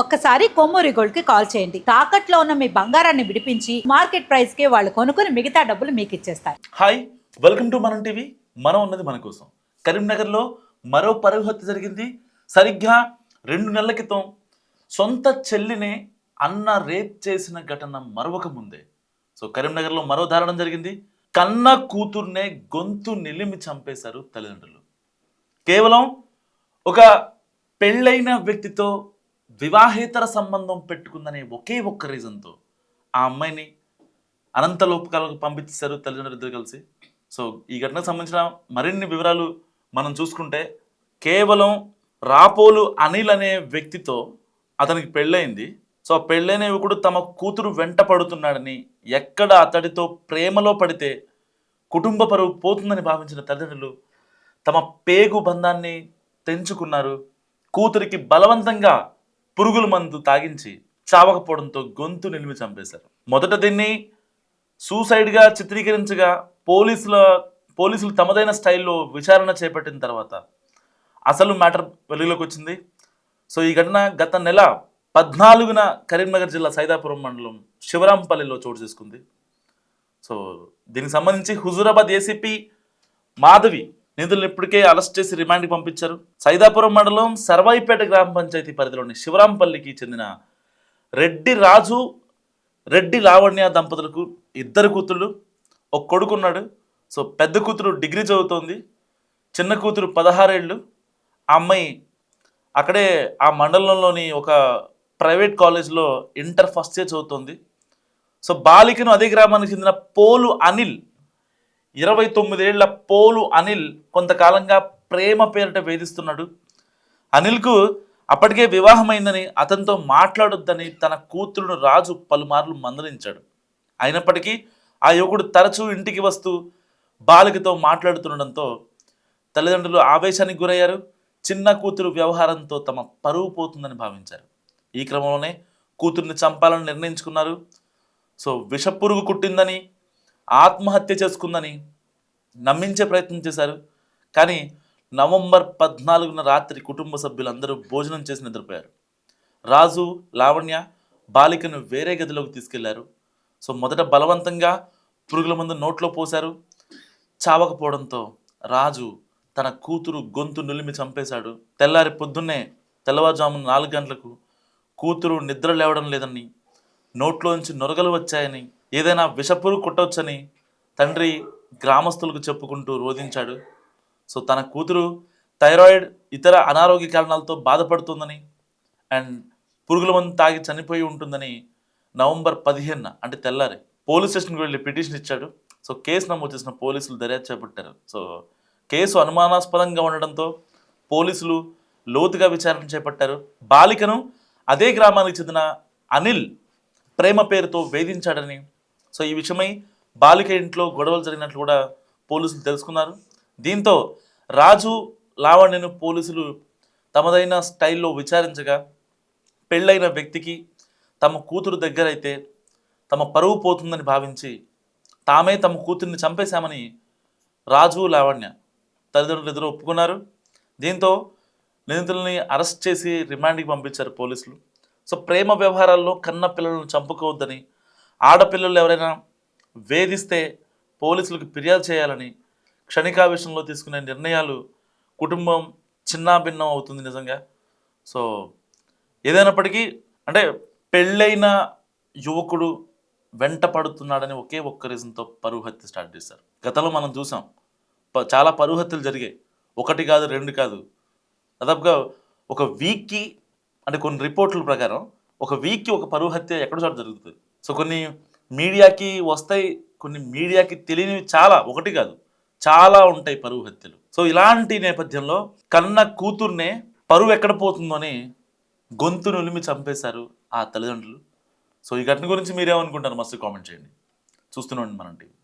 ఒక్కసారి కొమ్మూరి గోల్డ్కి కాల్ చేయండి. తాకట్లో ఉన్న మీ బంగారాన్ని విడిపించి మార్కెట్ ప్రైస్కి వాళ్ళు కొనుక్కుని మిగతా డబ్బులు మీకు ఇచ్చేస్తారు hi welcome to Manam TV. మనం ఉన్నది మన కోసం. కరీంనగర్లో మరో పరుగు హత్య జరిగింది. సరిగ్గా రెండు నెలల క్రితం సొంత చెల్లినే అన్న రేప్ చేసిన ఘటన మరొక ముందే. సో కరీంనగర్లో మరో దారుణం జరిగింది. కన్న కూతుర్నే గొంతు నిలిమి చంపేశారు తల్లిదండ్రులు. కేవలం ఒక పెళ్ళైన వ్యక్తితో వివాహేతర సంబంధం పెట్టుకుందనే ఒకే ఒక్క రీజన్తో ఆ అమ్మాయిని అనంత లోపకాలకు పంపించారు తల్లిదండ్రులు ఇద్దరు కలిసి. సో ఈ ఘటనకు సంబంధించిన మరిన్ని వివరాలు మనం చూసుకుంటే కేవలం రాపోలు అనిల్ అనే వ్యక్తితో అతనికి పెళ్ళయింది. సో ఆ పెళ్ళైన యువకుడు తమ కూతురు వెంట పడుతున్నాడని ఎక్కడ అతడితో ప్రేమలో పడితే కుటుంబ పరువు పోతుందని భావించిన తల్లిదండ్రులు తమ పేగు బంధాన్ని తెంచుకున్నారు. కూతురికి బలవంతంగా పురుగుల మందు తాగించి చావకపోవడంతో గొంతు నిలిమి చంపేశారు. మొదట దీన్ని సూసైడ్గా చిత్రీకరించగా పోలీసుల పోలీసులు తమదైన స్టైల్లో విచారణ చేపట్టిన తర్వాత అసలు మ్యాటర్ వెలుగులోకి వచ్చింది. సో ఈ ఘటన గత నెల పద్నాలుగున కరీంనగర్ జిల్లా సైదాపురం మండలం శివరాంపల్లిలో చోటు చేసుకుంది. సో దీనికి సంబంధించి హుజూరాబాద్ ఏసీపీ మాధవి నిధులను ఇప్పటికే అరెస్ట్ చేసి రిమాండ్కి పంపించారు. సైదాపురం మండలం సర్వాయిపేట గ్రామ పంచాయతీ పరిధిలోని శివరాంపల్లికి చెందిన రెడ్డి రాజు రెడ్డి లావణ్య దంపతులకు ఇద్దరు కూతుళ్ళు ఒక కొడుకున్నాడు. సో పెద్ద కూతురు డిగ్రీ చదువుతోంది. చిన్న కూతురు పదహారేళ్ళు. ఆ అమ్మాయి అక్కడే ఆ మండలంలోని ఒక ప్రైవేట్ కాలేజ్లో ఇంటర్ ఫస్ట్ ఇయర్ చదువుతోంది. సో బాలికను అదే గ్రామానికి చెందిన పోలు అనిల్ ఇరవై తొమ్మిదేళ్ళ పోలు అనిల్ కొంతకాలంగా ప్రేమ పేరిట వేధిస్తున్నాడు. అనిల్కు అప్పటికే వివాహమైందని అతనితో మాట్లాడొద్దని తన కూతురును రాజు పలుమార్లు మందలించాడు. అయినప్పటికీ ఆ యువకుడు తరచూ ఇంటికి వస్తూ బాలికతో మాట్లాడుతుండడంతో తల్లిదండ్రులు ఆవేశానికి గురయ్యారు. చిన్న కూతురు వ్యవహారంతో తమ పరువు పోతుందని భావించారు. ఈ క్రమంలోనే కూతుర్ని చంపాలని నిర్ణయించుకున్నారు. సో విషపురుగు కుట్టిందని ఆత్మహత్య చేసుకుందని నమ్మించే ప్రయత్నం చేశారు. కానీ నవంబర్ పద్నాలుగున రాత్రి కుటుంబ సభ్యులందరూ భోజనం చేసి నిద్రపోయారు. రాజు లావణ్య బాలికను వేరే గదిలోకి తీసుకెళ్ళారు. సో మొదట బలవంతంగా పురుగుల మందు నోట్లో పోశారు. చావకపోవడంతో రాజు తన కూతురు గొంతు నులిమి చంపేశాడు. తెల్లారి పొద్దున్నే తెల్లవారుజామున నాలుగు గంటలకు కూతురు నిద్ర లేవడం లేదని నోట్లోంచి నొరగలు వచ్చాయని ఏదైనా విషపురు కుట్టవచ్చని తండ్రి గ్రామస్తులకు చెప్పుకుంటూ రోధించాడు. సో తన కూతురు థైరాయిడ్ ఇతర అనారోగ్య కారణాలతో బాధపడుతుందని అండ్ పురుగుల మందు తాగి చనిపోయి ఉంటుందని నవంబర్ పదిహేనున అంటే తెల్లారి పోలీస్ స్టేషన్కి వెళ్ళి పిటిషన్ ఇచ్చాడు. సో కేసు నమోదు చేసిన పోలీసులు దర్యాప్తు చేపట్టారు. సో కేసు అనుమానాస్పదంగా ఉండడంతో పోలీసులు లోతుగా విచారణ చేపట్టారు. బాలికను అదే గ్రామానికి చెందిన అనిల్ ప్రేమ పేరుతో వేధించాడని. సో ఈ విషయమై బాలిక ఇంట్లో గొడవలు జరిగినట్లు కూడా పోలీసులు తెలుసుకున్నారు. దీంతో రాజు లావణ్యను పోలీసులు తమదైన స్టైల్లో విచారించగా పెళ్ళైన వ్యక్తికి తమ కూతురు దగ్గరైతే తమ పరువు పోతుందని భావించి తామే తమ కూతుర్ని చంపేశామని రాజు లావణ్య తల్లిదండ్రులు ఎదురు ఒప్పుకున్నారు. దీంతో నిందితుల్ని అరెస్ట్ చేసి రిమాండ్కి పంపించారు పోలీసులు. సో ప్రేమ వ్యవహారాల్లో కన్న పిల్లలను చంపుకోవద్దని ఆడపిల్లలు ఎవరైనా వేధిస్తే పోలీసులకు ఫిర్యాదు చేయాలని క్షణికావేశంలో తీసుకునే నిర్ణయాలు కుటుంబం చిన్నాభిన్నం అవుతుంది నిజంగా. సో ఏదైనప్పటికీ అంటే పెళ్ళైన యువకుడు వెంట పడుతున్నాడని ఒకే ఒక్క రీజన్తో పరువు హత్య స్టార్ట్ చేశారు. గతంలో మనం చూసాం చాలా పరువు హత్యలు జరిగాయి. ఒకటి కాదు రెండు కాదు. దాదాపుగా ఒక వీక్కి అంటే కొన్ని రిపోర్ట్ల ప్రకారం ఒక వీక్కి ఒక పరువు హత్య ఎక్కడో చోట జరుగుతుంది. సో కొన్ని మీడియాకి వస్తాయి కొన్ని మీడియాకి తెలియనివి చాలా ఒకటి కాదు చాలా ఉంటాయి పరువు హత్యలు. సో ఇలాంటి నేపథ్యంలో కన్న కూతుర్నే పరువు ఎక్కడ పోతుందో అని గొంతు నులిమి చంపేశారు ఆ తల్లిదండ్రులు. సో ఈ ఘటన గురించి మీరేమనుకుంటారు మస్తు కామెంట్ చేయండి. చూస్తున్నాం మనం టీవీ.